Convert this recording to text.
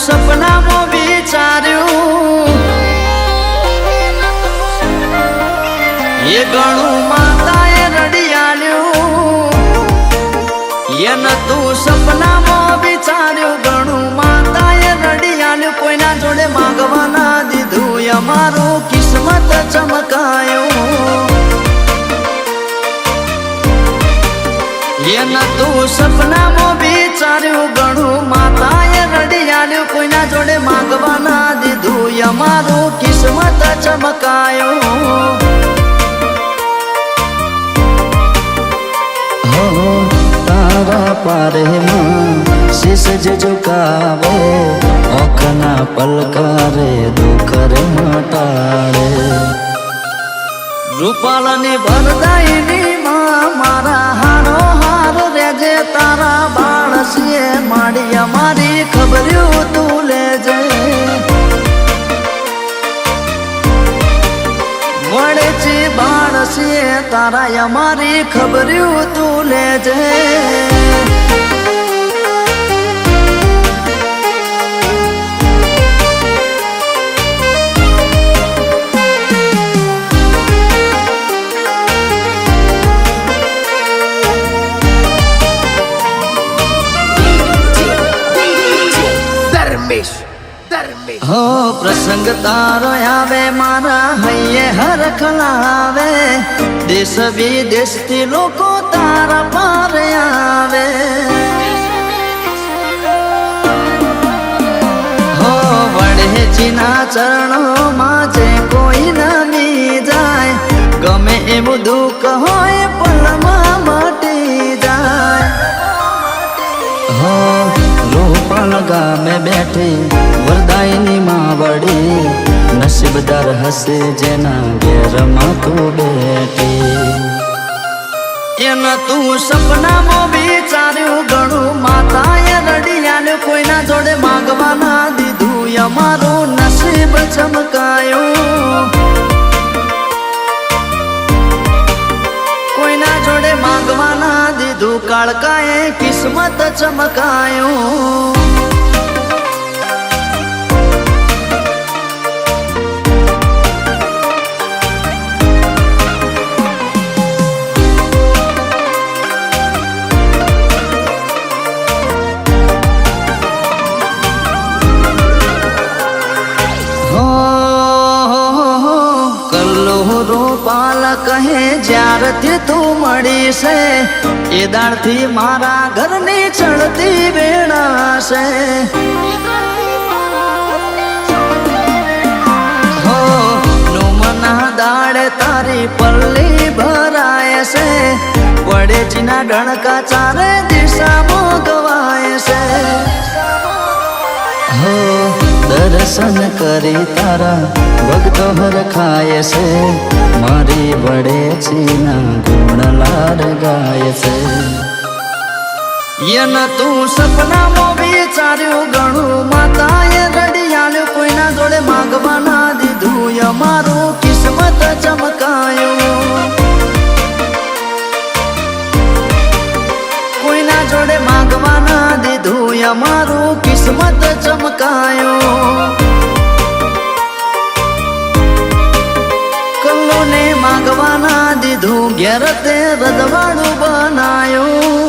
સપનામાં વિચાર્યું. એ ઘણું માતાએ રડિયાલ્યું. એને તું સપનામાં વિચાર્યું ઘણું માતાએ રડિયાલ્યું. કોઈના જોડે માંગવાના દીધું અમારું કિસ્મત ચમકાયું. એને તું સપનામાં અમારું કિસ્મત ચમકાયું હો તારા પારેમાં શીશ જ ઝુકાવે ઓખના પલકારે દુખર મટાડે રૂપાળાની ભરદાઈની બાળસીએ તારા અમારી ખબર્યું તું લેજે ધર્મેશ ધર્મેશ હો પ્રસંગ તારો આવે મારા હૈયે હરખ લાવે દેશ વિદેશથી લોકો તારા પાર આવે હો વડેજીના ચરણોમાં જે કોઈ નમી જાય ગમે એવું દુઃખ હોય પલમાં મટી જાય હો રૂપાલ ગામે બેઠી હશે જેના ઘેરમાં તું બેઠી. એના તું સપનામાં વિચાર્યું ઘણું માતાએ રડિયાને કોઈના જોડે માંગવાના દીધું. અમારું નસીબ ચમકાયું. કોઈના જોડે માંગવાના દીધું, કાળકાએ કિસ્મત ચમકાયું. રૂપાલ કહે, જ્યારથી તું મળી છે, એ દાળથી મારા ઘરની ચડતી વેણાશે હો, નુમના દાડે તારી પલ્લી ભરાય છે વડેજીના ડણકા ચારે દિશામાં ગવાય છે. હો, દર્શન કરી તારા ભક્તો હરખાય છે. મારી વડે છીના ગુણ લાર ગાય છે. એને તું સપનામાં વિચાર્યું ઘણું માતાએ રડિયાલ, કોઈના જોડે માંગવાના દીધું. અમારું કિસ્મત ચમકાયું ચમકાયું. કલ્લોને માગવાના દીધું ઘેર તે રજવાડું બનાયું.